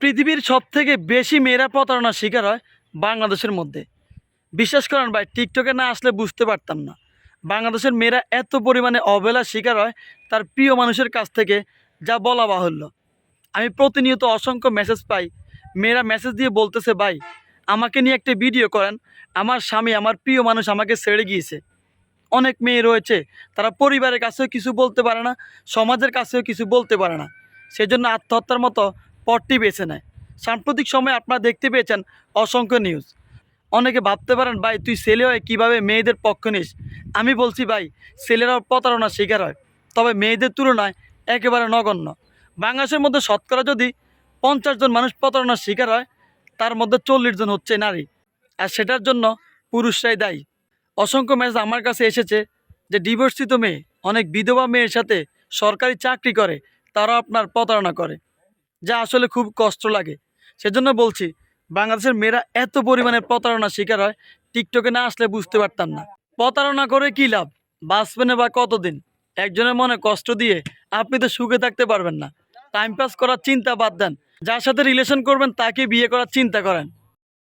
পৃথিবীর সব থেকে বেশি মেয়েরা প্রতারণার শিকার হয় বাংলাদেশের মধ্যে। বিশ্বাস করেন ভাই, টিকটকে না আসলে বুঝতে পারতাম না। বাংলাদেশের মেয়েরা এত পরিমাণে অবহেলার শিকার হয়, তার প্রিয় মানুষের কাছ থেকে যা বলা বাহুল্য। আমি প্রতিনিয়ত অসংখ্য মেসেজ পাই। মেয়েরা মেসেজ দিয়ে বলতেছে, ভাই, আমাকে নিয়ে একটা ভিডিও করেন। আমার স্বামী, আমার প্রিয় মানুষ আমাকে ছেড়ে গিয়েছে। অনেক মেয়ে রয়েছে, তারা পরিবারের কাছেও কিছু বলতে পারে না, সমাজের কাছেও কিছু বলতে পারে না। সেজন্য আত্মহত্যার মতো পথটি বেছে নেয়। সাম্প্রতিক সময়ে আপনারা দেখতে পেয়েছেন অসংখ্য নিউজ অনেকে ভাবতে পারেন, ভাই, তুই ছেলে হয়ে কীভাবে মেয়েদের পক্ষ নিস? আমি বলছি, ভাই ছেলেরাও প্রতারণার শিকার হয়। তবে মেয়েদের তুলনায় একেবারে নগণ্য। বাংলাদেশের মধ্যে শতকরা যদি পঞ্চাশ জন মানুষ প্রতারণার শিকার হয়, তার মধ্যে চল্লিশ জন হচ্ছে নারী। আর সেটার জন্য পুরুষরাই দায়ী। অসংখ্য ম্যাচ আমার কাছে এসেছে যে ডিভোর্সিত মেয়ে। অনেক বিধবা মেয়ের সাথে সরকারি চাকরি করে তারা আপনার প্রতারণা করে। যা আসলে খুব কষ্ট লাগে। সেজন্য বলছি, বাংলাদেশের মেয়েরা এত পরিমাণে প্রতারণা শিকার হয়, টিকটকে না আসলে বুঝতে পারতাম না। প্রতারণা করে কি লাভ? বাঁচবেন বা কতদিন? একজনের মনে কষ্ট দিয়ে আপনি তো সুখে থাকতে পারবেন না। টাইম পাস করার চিন্তা বাদ দেন। যার সাথে রিলেশন করবেন, তাকে বিয়ে করার চিন্তা করেন।